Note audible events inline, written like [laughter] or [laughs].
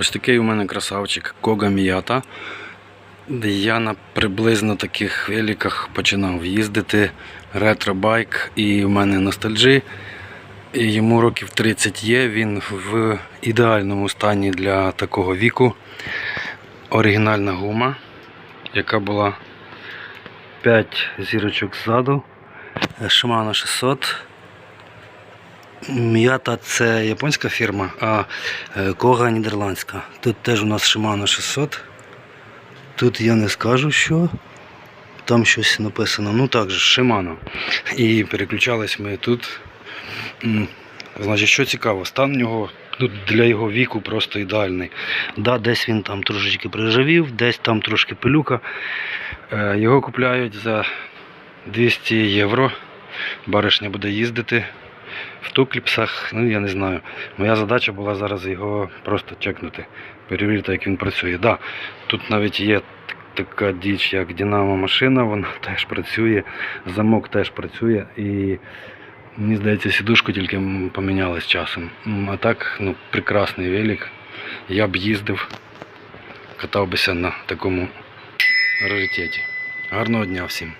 Ось такий у мене красавчик Кога Міята. Я на приблизно таких великах починав їздити ретро-байк і в мене ностальджі. І йому років 30 є, він в ідеальному стані для такого віку. Оригінальна гума, яка була 5 зірочок ззаду. Shimano 600. М'ята це японська фірма, а е, Кога нідерландська. Тут теж у нас Shimano 600. Тут я не скажу, що. Там щось написано. Ну так же, Shimano. І переключались ми тут. Значить, що цікаво, стан нього ну, для його віку просто ідеальний. Да, десь він там трошечки прижавів, десь там трошки пилюка. Е, Його купляють за 200 євро. Баришня буде їздити в тукліпсах, ну я не знаю. Моя задача була зараз його просто чекнути, перевірити, як він працює. Да, тут навіть є така діч, як Динамо машина, вона [laughs] теж працює, замок теж працює і мені здається, сідушку тільки поміняли з часом. А так, ну, прекрасний велик. Я б їздив, катав бися на такому раритеті. Гарного дня всім!